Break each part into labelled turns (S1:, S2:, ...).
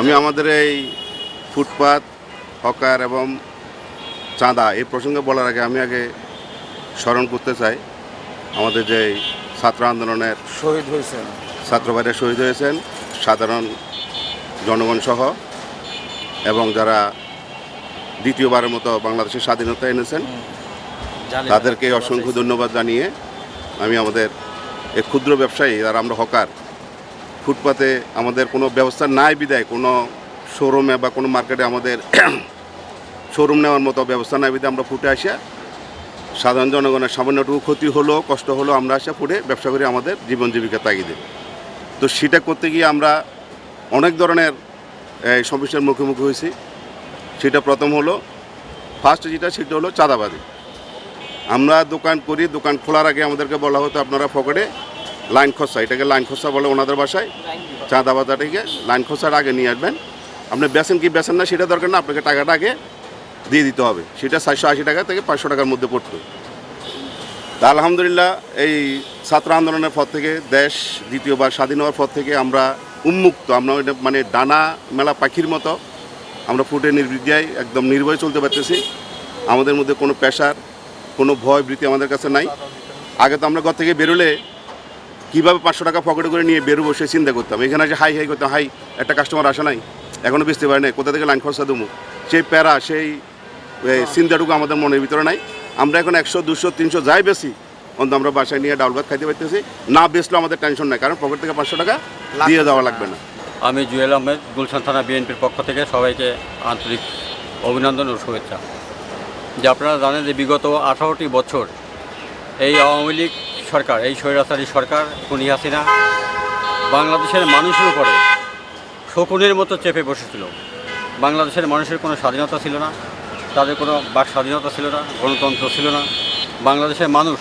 S1: আমি আমাদের এই ফুটপাত হকার এবং চাঁদা এই প্রসঙ্গে বলার আগে আমি আগে স্মরণ করতে চাই আমাদের যে ছাত্র আন্দোলনের
S2: শহীদ হয়েছেন।
S1: ছাত্র ভাইরা শহীদ হয়েছেন সাধারণ জনগণ সহ এবং যারা দ্বিতীয়বারের মতো বাংলাদেশের স্বাধীনতা এনেছেন তাদেরকে অসংখ্য ধন্যবাদ জানিয়ে আমি আমাদের এই ক্ষুদ্র ব্যবসায়ী আর আমরা হকার ফুটপাতে আমাদের কোনো ব্যবস্থা নাই বিদায় কোনো শোরুমে বা কোনো মার্কেটে আমাদের শোরুম নেওয়ার মতো ব্যবস্থা নাই বিদায় আমরা ফুটে আসে সাধারণ জনগণের সামান্যটুকু ক্ষতি হলো, কষ্ট হলো, আমরা আসে ফুটে ব্যবসা করি আমাদের জীবন জীবিকা তাগিদে। তো সেটা করতে গিয়ে আমরা অনেক ধরনের সমস্যার মুখোমুখি হয়েছি। সেটা প্রথম হলো ফার্স্ট যেটা, সেটা হলো চাঁদাবাজি। আমরা দোকান করি, দোকান খোলার আগে আমাদেরকে বলা হতো, আপনারা পকেটে লাইন খসা, এটাকে লাইন খসা বলে ওনাদের বাসায় চাঁদা বাজারটাকে লাইন খসার আগে নিয়ে আসবেন। আপনি বেছেন কি বেছেন না সেটা দরকার না, আপনাকে টাকাটা আগে দিয়ে দিতে হবে। সেটা চারশো আশি টাকা থেকে পাঁচশো টাকার মধ্যে পড়তো। তা আলহামদুলিল্লাহ, এই ছাত্র আন্দোলনের পর থেকে, দেশ দ্বিতীয়বার, স্বাধীন হওয়ার পর থেকে আমরা উন্মুক্ত, আমরা মানে ডানা মেলা পাখির মতো আমরা ফুটে নির্বিদ্যায় একদম নির্ভয়ে চলতে পারতেছি। আমাদের মধ্যে কোনো প্রেশার, কোনো ভয় ভীতি আমাদের কাছে নাই। আগে তো আমরা ঘর থেকে বেরোলে কীভাবে পাঁচশো টাকা পকেটে করে নিয়ে বেরোবো সে চিন্তা করতাম। এখানে যে হাই হাই করতাম হাই একটা কাস্টমার আসে নাই এখনও বুঝতে পারে নাই কোথা থেকে লাইন খরচা দেবো? সেই প্যারা সেই চিন্তাটুকু আমাদের মনের ভিতরে নাই। আমরা এখন একশো দুশো তিনশো যাই বেশি অন্ত আমরা বাসায় নিয়ে ডাউল ভাত খাইতে পারতেছি। না বেচলেও আমাদের টেনশন নাই কারণ পকেট থেকে পাঁচশো টাকা দিয়ে দেওয়া লাগবে না।
S3: আমি জুয়েল আহমেদ গুলশান থানা বিএনপির পক্ষ থেকে সবাইকে আন্তরিক অভিনন্দন ও শুভেচ্ছা। যে আপনারা জানেন যে বিগত আঠারোটি বছর এই আওয়ামী লীগ সরকার, এই স্বৈরাচারী সরকার খুনি হাসিনা বাংলাদেশের মানুষের উপরে শকুনের মতো চেপে বসেছিল। বাংলাদেশের মানুষের কোনো স্বাধীনতা ছিল না, তাদের কোনো বাক স্বাধীনতা ছিল না, গণতন্ত্র ছিল না। বাংলাদেশের মানুষ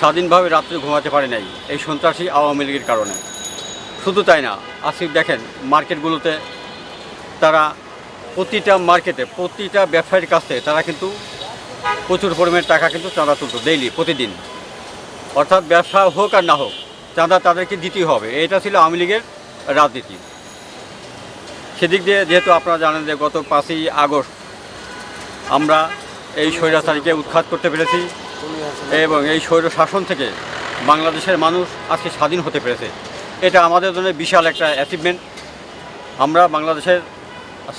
S3: স্বাধীনভাবে রাত্রে ঘুমাতে পারে নাই এই সন্ত্রাসী আওয়ামী লীগের কারণে। শুধু তাই না, আজকে দেখেন মার্কেটগুলোতে তারা প্রতিটা মার্কেটে, প্রতিটা ব্যবসায়ীর কাছ তারা কিন্তু প্রচুর পরিমাণে টাকা কিন্তু চাঁদা তুলতো ডেইলি প্রতিদিন। অর্থাৎ ব্যবসা হোক আর না হোক, চাঁদা তাদেরকে দিতেই হবে। এটা ছিল আওয়ামী লীগের রাজনীতি। সেদিক দিয়ে যেহেতু আপনারা জানেন যে গত পাঁচই আগস্ট আমরা এই স্বৈরাচারীকে উৎখাত করতে পেরেছি এবং এই স্বৈর শাসন থেকে বাংলাদেশের মানুষ আজকে স্বাধীন হতে পেরেছে। এটা আমাদের জন্য বিশাল একটা অ্যাচিভমেন্ট আমরা বাংলাদেশের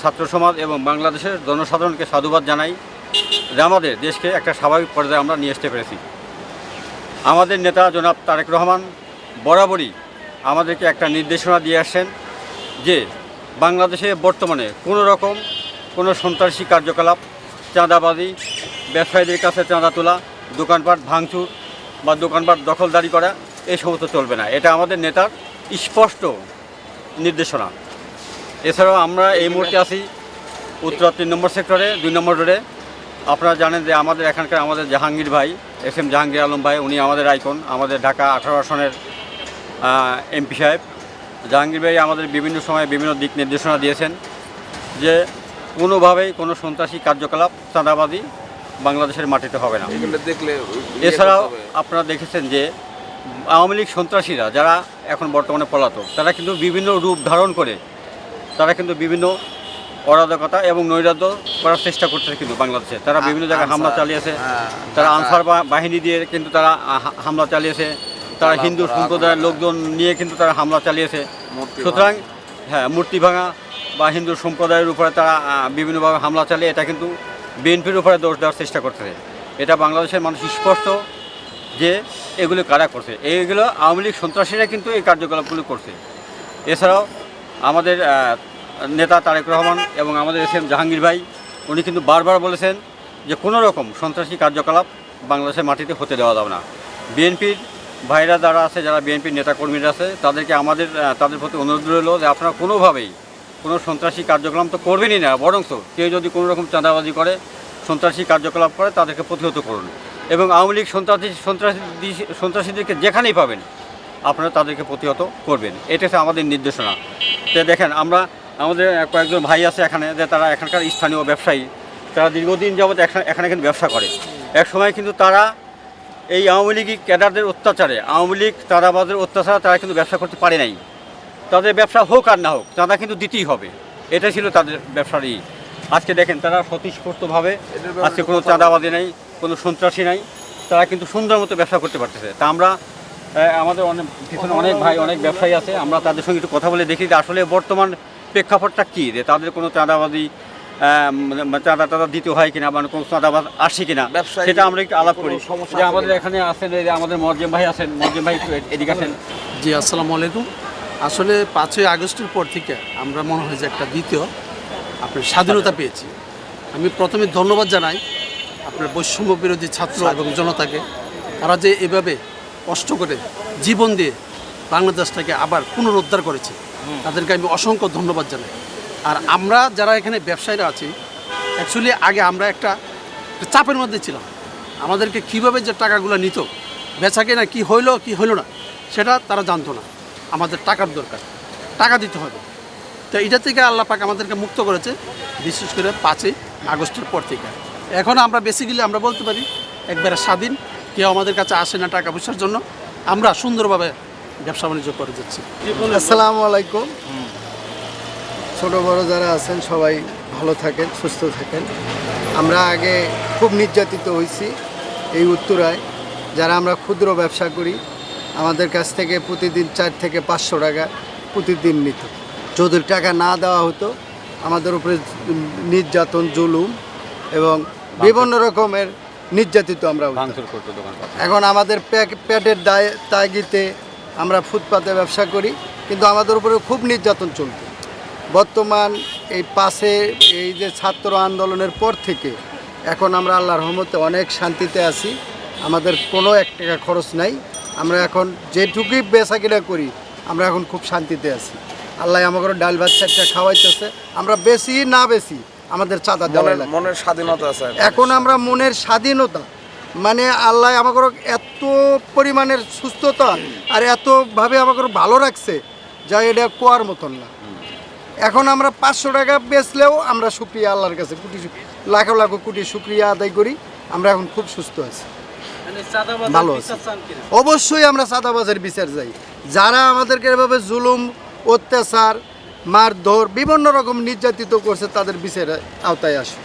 S3: ছাত্র সমাজ এবং বাংলাদেশের জনসাধারণকে সাধুবাদ জানাই যে আমাদের দেশকে একটা স্বাভাবিক পর্যায়ে আমরা নিয়ে আসতে পেরেছি। আমাদের নেতা জনাব তারেক রহমান বরাবরই আমাদেরকে একটা নির্দেশনা দিয়ে আসছেন যে বাংলাদেশে বর্তমানে কোনো রকম কোনো সন্ত্রাসী কার্যকলাপ, চাঁদাবাজি, ব্যবসায়ীদের কাছে চাঁদা তোলা, দোকানপাট ভাঙচুর বা দোকানপাট দখলদারি করা এই সমস্ত চলবে না। এটা আমাদের নেতার স্পষ্ট নির্দেশনা। এছাড়াও আমরা এই মুহূর্তে আছি উত্তরা তিন নম্বর সেক্টরে, দুই নম্বর রোডে। আপনারা জানেন যে আমাদের এখানকার আমাদের জাহাঙ্গীর ভাই এস এম জাহাঙ্গীর আলম ভাই উনি আমাদের আইকন আমাদের ঢাকা আঠারো আসনের এমপি সাহেব। জাহাঙ্গীর ভাই আমাদের বিভিন্ন সময়ে বিভিন্ন দিক নির্দেশনা দিয়েছেন যে কোনোভাবেই কোনো সন্ত্রাসী কার্যকলাপ চাঁদাবাজি বাংলাদেশের মাটিতে হবে না।
S2: দেখলে
S3: এছাড়াও আপনারা দেখেছেন যে আওয়ামী লীগ সন্ত্রাসীরা যারা এখন বর্তমানে পলাতক তারা কিন্তু বিভিন্ন রূপ ধারণ করে তারা কিন্তু বিভিন্ন অরাজকতা এবং নৈরাজ্য করার চেষ্টা করতেছে কিন্তু বাংলাদেশে। তারা বিভিন্ন জায়গায় হামলা চালিয়েছে।
S2: হ্যাঁ,
S3: তারা আনসার বা- বাহিনী দিয়ে কিন্তু তারা হামলা চালিয়েছে। তারা হিন্দু সম্প্রদায়ের লোকজন নিয়ে কিন্তু তারা হামলা চালিয়েছে। সুতরাং হ্যাঁ মূর্তি ভাঙা বা হিন্দু সম্প্রদায়ের উপরে তারা বিভিন্নভাবে হামলা চালিয়ে এটা কিন্তু বিএনপির উপরে দোষ দেওয়ার চেষ্টা করতেছে। এটা বাংলাদেশের মানুষ স্পষ্ট যে এগুলো কারা করছে। এইগুলো আওয়ামী লীগ সন্ত্রাসীরা কিন্তু এই কার্যকলাপগুলো করছে। এছাড়াও আমাদের নেতা তারেক রহমান এবং আমাদের এস এম জাহাঙ্গীর ভাই, উনি কিন্তু বারবার বলেছেন যে কোনো রকম সন্ত্রাসী কার্যকলাপ বাংলাদেশের মাটিতে হতে দেওয়া যাবে না। বিএনপির ভাইরা যারা আছে, যারা বিএনপির নেতাকর্মীরা আছে, তাদেরকে আমাদের তাদের প্রতি অনুরোধ রইল যে আপনারা কোনোভাবেই কোনো সন্ত্রাসী কার্যক্রম তো করবেনই না বরং কেউ যদি কোনো রকম চাঁদাবাজি করে, সন্ত্রাসী কার্যকলাপ করে, তাদেরকে প্রতিহত করুন। এবং আওয়ামী লীগ সন্ত্রাসী সন্ত্রাসী সন্ত্রাসীদেরকে যেখানেই পাবেন, আপনারা তাদেরকে প্রতিহত করবেন। এটা হচ্ছে আমাদের নির্দেশনা। তো দেখেন, আমরা আমাদের কয়েকজন ভাই আছে এখানে, যে তারা এখানকার স্থানীয় ব্যবসায়ী। তারা দীর্ঘদিন যাবৎ এখানে কিন্তু ব্যবসা করে। এক সময় কিন্তু তারা এই আওয়ামী লীগ ক্যাডারদের অত্যাচারে, আওয়ামী লীগ তারাবাদের অত্যাচারে তারা কিন্তু ব্যবসা করতে পারে নাই। তাদের ব্যবসা হোক আর না হোক চাঁদা কিন্তু দিতেই হবে। এটা ছিল তাদের ব্যবসার ই। আজকে দেখেন, তারা স্বতঃস্ফূর্তভাবে আজকে কোনো চাঁদাবাদী নেই, কোনো সন্ত্রাসী নাই। তারা কিন্তু সুন্দর মতো ব্যবসা করতে পারতেছে। তা আমরা আমাদের অনেক, পিছনে অনেক ভাই, অনেক ব্যবসায়ী আছে। আমরা তাদের সঙ্গে একটু কথা বলে দেখি আসলে বর্তমান প্রেক্ষাপটটা কী? যে তাদের কোনো চাঁদাবাদী আহ, মানে চাঁদা টাদা দিতে হয় কিনা মানে কোনো চাঁদাবাদ আসে কিনা সেটা আমরা একটু আলাপ করি। যে আমাদের এখানে আছেন এই যে আমাদের মর্জিম ভাই আছেন মর্জিম ভাই একটু এদিকে আছেন
S4: জি আসসালামু আলাইকুম। আসলে পাঁচই আগস্টের পর থেকে আমরা মনে হয় যে একটা দ্বিতীয় আপনার স্বাধীনতা পেয়েছি। আমি প্রথমে ধন্যবাদ জানাই আপনার বৈষম্য বিরোধী ছাত্র এবং জনতাকে। তারা যে এভাবে কষ্ট করে জীবন দিয়ে বাংলাদেশটাকে আবার পুনরুদ্ধার করেছে তাদেরকে আমি অসংখ্য ধন্যবাদ জানাই। আর আমরা যারা এখানে ব্যবসায়ীরা আছি অ্যাকচুয়ালি আগে আমরা একটা চাপের মধ্যে ছিলাম। আমাদেরকে কীভাবে যে টাকাগুলো নিত, বেচা কেনা কী হইল, কি হইল না, সেটা তারা জানতো না। আমাদের টাকার দরকার, টাকা দিতে হবে। তো এটা থেকে আল্লাহ পাক আমাদেরকে মুক্ত করেছে, বিশেষ করে পাঁচই আগস্টের পর থেকে। এখন আমরা বেসিক্যালি আমরা বলতে পারি, একবারে স্বাধীন, কেউ আমাদের কাছে আসে না টাকা পয়সার জন্য। আমরা সুন্দরভাবে ব্যবসা বাণিজ্য করে যাচ্ছে।
S5: আসসালামু আলাইকুম। ছোট বড় যারা আছেন সবাই ভালো থাকেন সুস্থ থাকেন। আমরা আগে খুব নির্যাতিত হয়েছি এই উত্তরায়। যারা আমরা ক্ষুদ্র ব্যবসা করি আমাদের কাছ থেকে প্রতিদিন চার থেকে পাঁচশো টাকা প্রতিদিন নিত। যদি টাকা না দেওয়া হতো আমাদের উপরে নির্যাতন জুলুম এবং বিভিন্ন রকমের নির্যাতিত আমরা এখন আমাদের পেটের দায় তাগিতে আমরা ফুটপাতে ব্যবসা করি কিন্তু আমাদের উপরে খুব নির্যাতন চলত বর্তমান এই পাশে এই যে ছাত্র আন্দোলনের পর থেকে এখন আমরা আল্লাহর রহমতে অনেক শান্তিতে আছি আমাদের কোনো এক টাকা খরচ নাই। আমরা এখন যেটুকুই বেচা কিনা করি আমরা এখন খুব শান্তিতে আছি। আল্লাহ আমাকে ডাল ভাত চারটা খাওয়াইতেছে আমরা বেশি না বেশি আমাদের চাঁদা দেওয়া
S2: মনের স্বাধীনতা আছে
S5: এখন আমরা মনের স্বাধীনতা মানে আল্লাহ আমাকে এত পরিমাণের সুস্থতা আর এতভাবে আমাকে ভালো রাখছে যা এটা কোয়ার মতন না। এখন আমরা পাঁচশো টাকা বেচলেও আমরা শুক্রিয়া আল্লাহর কাছে কোটি লাখো লাখো কোটি শুক্রিয়া আদায় করি আমরা এখন খুব সুস্থ আছি। ভালো আছি। অবশ্যই আমরা সাদাবাজের বিচার যাই যারা আমাদেরকে এভাবে জুলুম অত্যাচার মারধর বিভিন্ন রকম নির্যাতিত করছে তাদের বিচারের আওতায় আসে